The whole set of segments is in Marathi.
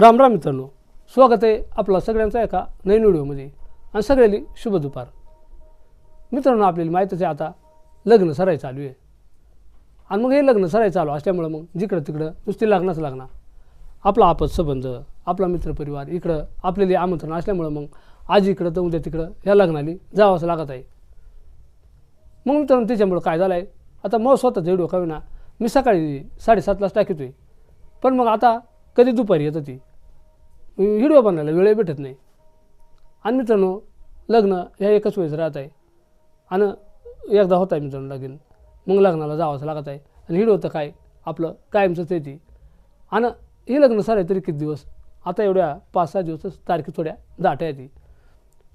राम राम मित्रांनो स्वागत आहे आपला सगळ्यांचा एका नवीन व्हिडिओमध्ये. आणि सगळ्यांनी शुभ दुपार. मित्रांनो आपल्याला माहीतच आहे आता लग्न सराय चालू आहे. आणि मग हे लग्न सराय चालू असल्यामुळं मग जिकडं तिकडं नुसती लग्नच लागणार आपला आपत संबंध आपला मित्रपरिवार इकडं आपल्याला आमंत्रण असल्यामुळं मग आज इकडं तर उद्या तिकडं ह्या लग्नाली जावंच लागत आहे. मग मित्रांनो त्याच्यामुळं काय झालं आहे आता मग स्वतःचा व्हिडिओ का ना मी सकाळी साडेसातलाच आहे पण मग आता कधी दुपारी येतं ती? हिडवा बनवायला वेळ भेटत नाही. आणि मित्रांनो लग्न ह्या एकाच वेळेस राहत आहे. आणि एकदा होत आहे मित्रांनो लगीन. मग लग्नाला जावंच लागत आहे. आणि हिडवं तर काय आपलं कायमचंच ती. आणि हे लग्न सारे तरी किती दिवस? आता एवढ्या पाच सहा दिवसच तारखे थोड्या दाट आहे ती.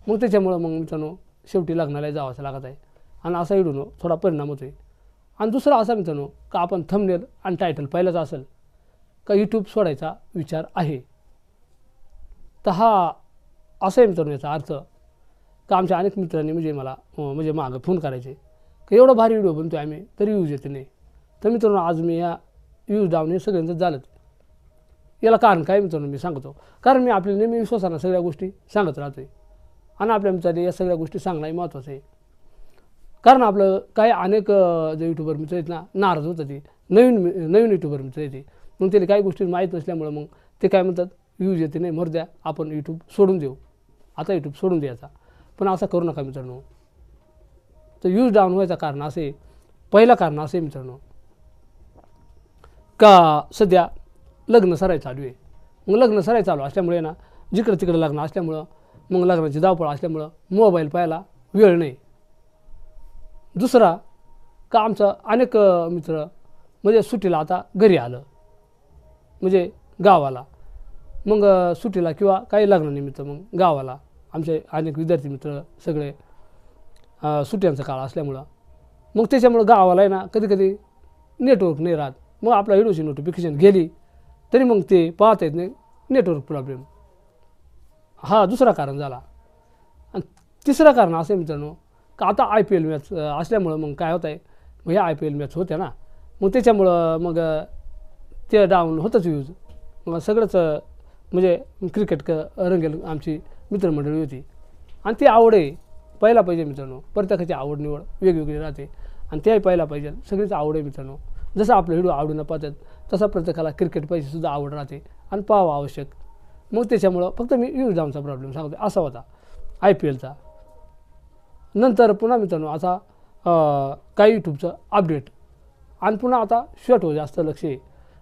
मग त्याच्यामुळं मग मित्रांनो शेवटी लग्नाला जावंच लागत आहे. आणि असा हिडून थोडा परिणाम होतो आहे आणि दुसरा असा मित्रांनो का आपण थंबनेल आणि टायटल पहिलाच असेल. का यूट्यूब सोडायचा विचार आहे. तर हा असं आहे मित्रांनो याचा अर्थ. का आमच्या अनेक मित्रांनी म्हणजे मला म्हणजे मागं फोन करायचे. की एवढा भारी व्हिडिओ बनतो आम्ही तरी यूज येते नाही. तर मित्रांनो आज मी या यूज डाऊन हे सगळ्यांचं झालं याला कारण काय मित्रांनो मी सांगतो. कारण मी आपल्या नेहमी विश्वासानं सगळ्या गोष्टी सांगत राहतो आहे आणि आपल्या मित्रांनी या सगळ्या गोष्टी सांगणं महत्त्वाचं आहे. कारण आपलं काही अनेक जे यूट्यूबर मित्र आहेत ना नाराज होतात ते. नवीन नवीन यूट्यूबर मित्र येते मग त्याला काही गोष्टी माहीत नसल्यामुळं मग ते काय म्हणतात व्ह्यूज येते नाही मर द्या आपण यूट्यूब सोडून देऊ. आता यूट्यूब सोडून द्यायचा. पण असा करू नका मित्रांनो. तर व्ह्यूज डाऊन व्हायचं कारण असे. पहिलं कारण असे मित्रांनो. का सध्या लग्न सराय चालू आहे. मग लग्न सराय चालू असल्यामुळे ना जिकडं तिकडं लग्न असल्यामुळं मग लग्नाची धावपळ असल्यामुळं मोबाईल पाहायला वेळ नाही. दुसरा का आमचं अनेक मित्र म्हणजे सुट्टीला आता घरी आलं. म्हणजे गावाला. मग सुट्टीला किंवा काही लग्नानिमित्त मग गावाला. आमचे अनेक विद्यार्थी मित्र सगळे सुट्ट्यांचा काळ असल्यामुळं. मग त्याच्यामुळं गावाला आहे ना कधी कधी नेटवर्क नाही राहत. मग आपला व्हिडिओची नोटिफिकेशन गेली तरी मग ते पाहता येत नाही. नेटवर्क प्रॉब्लेम हा दुसरा कारण झाला. आणि तिसरं कारण असं आहे मित्रांनो का आता आय पी एल मॅच असल्यामुळं मग काय होत आहे मग ह्या आय पी एल मॅच होत्या ना. मग त्याच्यामुळं मग ते डाऊन होतंच यूज मग सगळंच म्हणजे क्रिकेट क रंगेल आमची मित्रमंडळी होती. आणि ती आवड आहे. पाहायला पाहिजे मित्रांनो. प्रत्येकाची आवड निवड वेगवेगळी राहते. आणि तेही पाहायला पाहिजे. सगळीच आवड आहे मित्रांनो. जसं आपलं व्हिडिओ आवडीनं पाहतात तसा प्रत्येकाला क्रिकेट पाहिजे सुद्धा आवड राहते. आणि पाहावं आवश्यक. मग त्याच्यामुळं फक्त मी यूज डाऊनचा प्रॉब्लेम सांगतो असा होता आय पी एलचा नंतर पुन्हा मित्रांनो आता काही यूट्यूबचं अपडेट आणि पुन्हा आता शर्ट हो जास्त लक्ष आहे.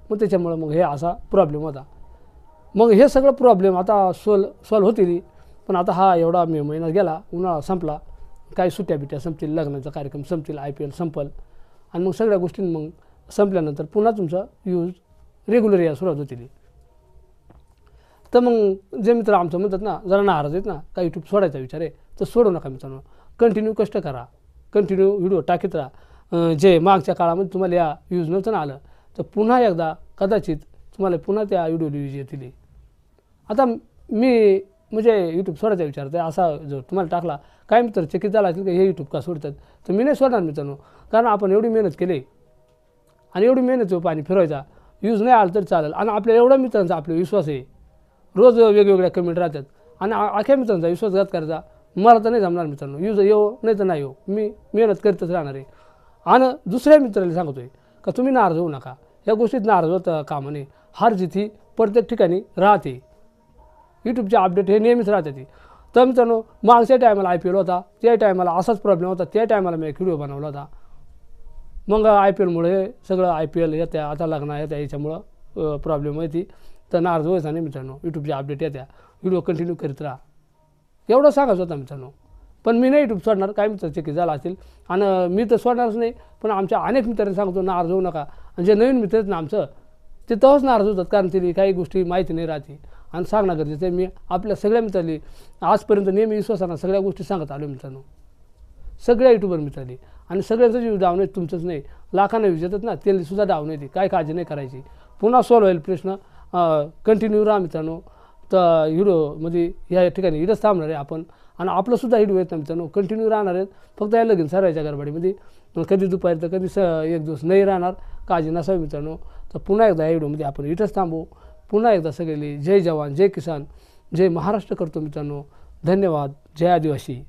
मग त्याच्यामुळं मग हे असा प्रॉब्लेम होता. मग हे सगळं प्रॉब्लेम आता सोल सॉल्व होतील. पण आता हा एवढा मे महिना गेला उन्हाळा संपला. काही सुट्ट्या बिट्या संपतील लग्नाचा कार्यक्रम संपतील आय पी एल संपल. आणि मग सगळ्या गोष्टी मग संपल्यानंतर पुन्हा तुमचा यूज रेग्युलर या सुरुवात होतील. तर मग जे मित्र आमचं म्हणतात ना जरा नाराज आहेत ना का यूट्यूब सोडायचा विचार आहे तर सोडू नका मित्रांनो. कंटिन्यू कष्ट करा. कंटिन्यू व्हिडिओ टाकीत राहा. जे मागच्या काळामध्ये तुम्हाला या यूज नव्हतं ना आलं तर पुन्हा एकदा कदाचित तुम्हाला पुन्हा त्या व्हिडिओ यूज येतील. आता मी म्हणजे यूट्यूब सोडायचा विचार आहे असा जो तुम्हाला टाकला काय मित्र चकित झाला असेल की हे यूट्यूब का सोडतात? तर मी नाही सोडणार मित्रांनो कारण आपण एवढी मेहनत केली आणि एवढी मेहनत पाणी फिरवायचा यूज नाही आलं तरी चालेल. आणि आपल्या एवढ्या मित्रांचा आपला विश्वास आहे. रोज वेगवेगळ्या कमेंट राहतात. आणि अख्या मित्रांचा विश्वासघात करायचा मला तर नाही जमणार मित्रांनो यूज येऊ नाही तर नाही येऊ मी मेहनत करतच राहणार आहे. आणि दुसऱ्या मित्राला सांगतोय का तुम्ही नाराज होऊ नका. या गोष्टीत नाराज होता कामा नये हार जिथी प्रत्येक ठिकाणी राहते. यूट्यूबचे अपडेट हे नेहमीच राहते ती. तर मित्रांनो मागच्या टायमाला आय पी एल होता त्या टायमाला असाच प्रॉब्लेम होता त्या टायमाला मी एक व्हिडिओ बनवला होता. मग आय पी एलमुळे सगळं आय पी एल येत्या आता लग्न येत्या याच्यामुळं प्रॉब्लेम येते तर नाराज व्हायचा नाही मित्रांनो यूट्यूबचे अपडेट येत्या. व्हिडिओ कंटिन्यू करीत राहा. एवढं सांगायचं होता मित्रांनो. पण मी नाही यूट्यूब सोडणार काय मित्र चेकी झाला असेल आणि मी तर सोडणारच नाही पण आमच्या अनेक मित्रांनी सांगतो नाराज होऊ नका. आणि जे नवीन मित्र आहेत ना आमचं ते तेव्हाच नाराज होतात कारण तिने काही गोष्टी माहिती नाही राहते. आणि सांगणं गरजेचं आहे. मी आपल्या सगळ्या मित्रांनी आजपर्यंत नेहमी विश्वासानं सगळ्या गोष्टी सांगत आलो मित्रांनो. सगळ्या युट्यूबर मित्रांनी. आणि सगळ्यांचं जीव डाऊन आहे तुमचंच नाही. लाखांना विजेतात ना त्यांनी सुद्धा डाऊन येते काय काळजी नाही करायची. पुन्हा सॉल्व होईल प्रश्न. कंटिन्यू राहा मित्रांनो. तर हिरोमध्ये म्हणजे या ठिकाणी इथंच थांबणार आहे आपण. आणि आपलंसुद्धा हिडो येत नाही मित्रांनो कंटिन्यू राहणार आहेत. फक्त या लगीन सरायच्या गरबाडीमध्ये म्हणजे कधी दुपारी तर कधी स एक दिवस नाही राहणार. काळजी नसावी मित्रांनो. तर पुन्हा एकदा या व्हिडिओमध्ये आपण इथंच थांबू. पुन्हा एकदा सगळे जय जवान जय किसान जय महाराष्ट्र करतो मित्रांनो. धन्यवाद. जय आदिवासी.